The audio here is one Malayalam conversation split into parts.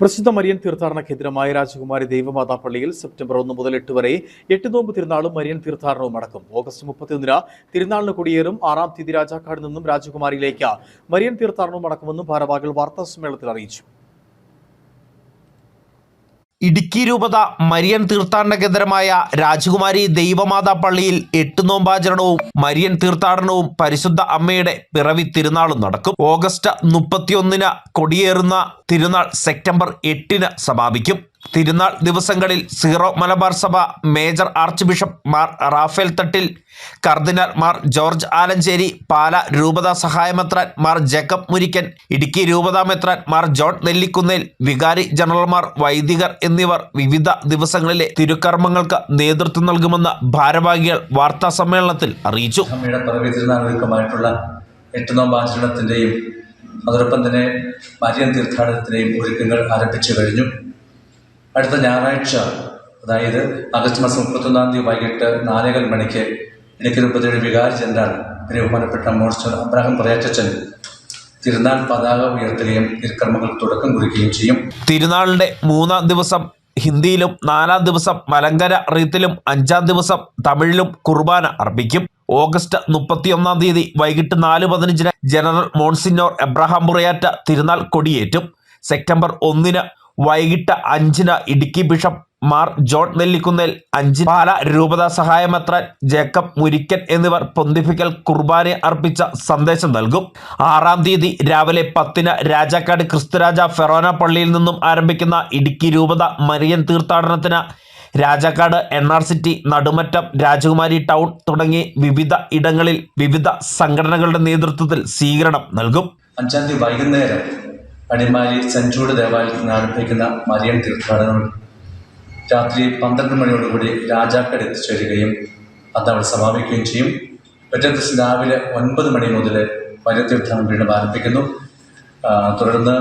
പ്രസിദ്ധ മരിയൻ തീർത്ഥാടന കേന്ദ്രമായ രാജകുമാരി ദൈവമാതാ പള്ളിയിൽ സെപ്റ്റംബർ ഒന്ന് മുതൽ എട്ട് വരെ എട്ട് നോമ്പ് തിരുനാളും മരിയൻ തീർത്ഥാടനവും നടക്കും ഓഗസ്റ്റ് മുപ്പത്തിയൊന്നിന് തിരുനാളിന് കൊടിയേറും ആറാം തീയതി രാജാക്കാട് നിന്നും രാജകുമാരിയിലേക്ക് മരിയൻ തീർത്ഥാടനവും നടക്കുമെന്നും ഭാരവാഹികൾ വാർത്താ സമ്മേളനത്തിൽ അറിയിച്ചു. ഇടുക്കി രൂപത മരിയൻ തീർത്ഥാടന കേന്ദ്രമായ രാജകുമാരി ദൈവമാതാ പള്ളിയിൽ എട്ട് നോമ്പാചരണവും മരിയൻ തീർത്ഥാടനവും പരിശുദ്ധ അമ്മയുടെ പിറവി തിരുനാളും നടക്കും. ഓഗസ്റ്റ് മുപ്പത്തിയൊന്നിന് കൊടിയേറുന്ന തിരുനാൾ സെപ്റ്റംബർ എട്ടിന് സമാപിക്കും. തിരുനാൾ ദിവസങ്ങളിൽ സീറോ മലബാർ സഭ major archbishop Mar Raphael Thattil cardinal Mar George Alencherry Pala രൂപത സഹായമെത്രാൻ മാർ ജേക്കബ് മുരിക്കൻ ഇടുക്കി രൂപതാ മെത്രാൻ മാർ ജോൺ നെല്ലിക്കുന്നേൽ വികാരി ജനറൽമാർ വൈദികർ എന്നിവർ വിവിധ ദിവസങ്ങളിലെ തിരുക്കർമ്മങ്ങൾക്ക് നേതൃത്വം നൽകുമെന്ന് ഭാരവാഹികൾ വാർത്താ സമ്മേളനത്തിൽ അറിയിച്ചു. എട്ട് അതോടൊപ്പം തന്നെ മരിയൻ തീർത്ഥാടനത്തിന്റെയും ഒരുക്കങ്ങൾ ആരംഭിച്ചു കഴിഞ്ഞു. അടുത്ത ഞായറാഴ്ച അതായത് ആഗസ്റ്റ് മാസം മുപ്പത്തൊന്നാം തീയതി വൈകിട്ട് നാലേകാൽ മണിക്ക് ഇടുക്കി രൂപതയുടെ വികാരി ജനറൽ പിന്നെ ബഹുമാനപ്പെട്ട മോർച്ചർ അബ്രാഹം പ്രയാറ്റച്ചൻ തിരുനാൾ പതാക ഉയർത്തുകയും തിരുക്കർമ്മങ്ങൾ തുടക്കം കുറിക്കുകയും ചെയ്യും. തിരുനാളിന്റെ മൂന്നാം ദിവസം ഹിന്ദിയിലും നാലാം ദിവസം മലങ്കര റീത്തിലും അഞ്ചാം ദിവസം തമിഴിലും കുർബാന അർപ്പിക്കും. ഓഗസ്റ്റ് മുപ്പത്തിയൊന്നാം തീയതി വൈകിട്ട് നാല് പതിനഞ്ചിന് ജനറൽ മോൺസിന്നോർ എബ്രഹാം മുറയാറ്റ തിരുനാൾ കൊടിയേറ്റും. സെപ്റ്റംബർ ഒന്നിന് വൈകിട്ട് അഞ്ചിന് ഇടുക്കി ബിഷപ്പ് മാർ ജോൺ നെല്ലിക്കുന്നേൽ അഞ്ചിന് പാല രൂപതാ സഹായമത്ര ജേക്കബ് മുരിക്കൻ എന്നിവർ പൊന്തിഫിക്കൽ കുർബാന അർപ്പിച്ച സന്ദേശം നൽകും. ആറാം തീയതി രാവിലെ പത്തിന് രാജാക്കാട് ക്രിസ്തുരാജ ഫെറോന പള്ളിയിൽ നിന്നും ആരംഭിക്കുന്ന ഇടുക്കി രൂപത മരിയൻ തീർത്ഥാടനത്തിന് Rajakkad N R city Nadumattam Rajakumari town തുടങ്ങി വിവിധ ഇടങ്ങളിൽ വിവിധ സംഘടനകളുടെ നേതൃത്വത്തിൽ സ്വീകരണം നൽകും. അഞ്ചാം തീയതി വൈകുന്നേരം അടിമാലി സെഞ്ചൂട് ദേവാലയത്തിൽ നിന്ന് ആരംഭിക്കുന്ന മരിയൻ തീർത്ഥാടനം രാത്രി പന്ത്രണ്ട് മണിയോടുകൂടി രാജാക്കട് എത്തിച്ചേരുകയും അത് അവിടെ സമാപിക്കുകയും ചെയ്യും. പിറ്റേ ദിവസം രാവിലെ ഒൻപത് മണി മുതൽ മരിയൻ തീർത്ഥാടനം വീണ്ടും ആരംഭിക്കുന്നു. തുടർന്ന്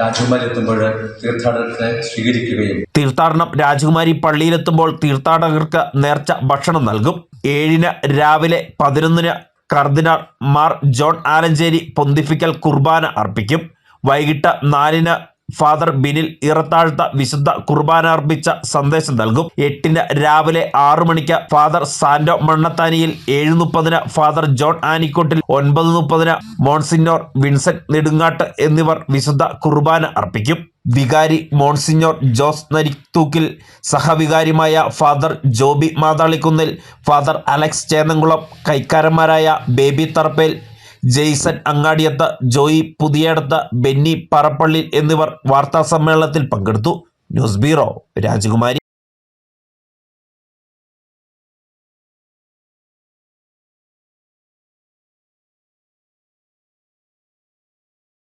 രാജകുമാരി എത്തുമ്പോൾ തീർത്ഥാടനത്തെ സ്വീകരിക്കുകയും തീർത്ഥാടനം രാജകുമാരി പള്ളിയിലെത്തുമ്പോൾ തീർത്ഥാടകർക്ക് നേർച്ച ഭക്ഷണം നൽകും. ഏഴിന് രാവിലെ പതിനൊന്നിന് കർദിനാൾ മാർ ജോൺ ആലഞ്ചേരി പൊന്തിഫിക്കൽ കുർബാന അർപ്പിക്കും. വൈകിട്ട് നാലിന് ഫാദർ ബിനിൽ ഇറത്താഴ്ത്ത വിശുദ്ധ കുർബാന അർപ്പിച്ച സന്ദേശം നൽകും. എട്ടിന് രാവിലെ ആറു മണിക്ക് ഫാദർ സാന്റോ മണ്ണത്താനിയിൽ ഏഴ് മുപ്പതിന് ഫാദർ ജോൺ ആനിക്കോട്ടിൽ ഒൻപത് മുപ്പതിന് മോൺസിന്നോർ വിൻസെന്റ് നെടുങ്ങാട്ട് എന്നിവർ വിശുദ്ധ കുർബാന അർപ്പിക്കും. വികാരി മോൺസിഞ്ഞോർ ജോസ് നരിത്തൂക്കിൽ സഹവികാരിമായ ഫാദർ ജോബി മാതാളിക്കുന്നിൽ ഫാദർ അലക്സ് ചേന്നംകുളം കൈക്കാരന്മാരായ ബേബി തറപ്പേൽ ജെയ്സൺ അങ്ങാടിയത്ത് ജോയി പുതിയടത്ത് ബെന്നി പറപ്പള്ളി എന്നിവർ വാർത്താ സമ്മേളനത്തിൽ പങ്കെടുത്തു. ന്യൂസ് ബ്യൂറോ രാജകുമാരി.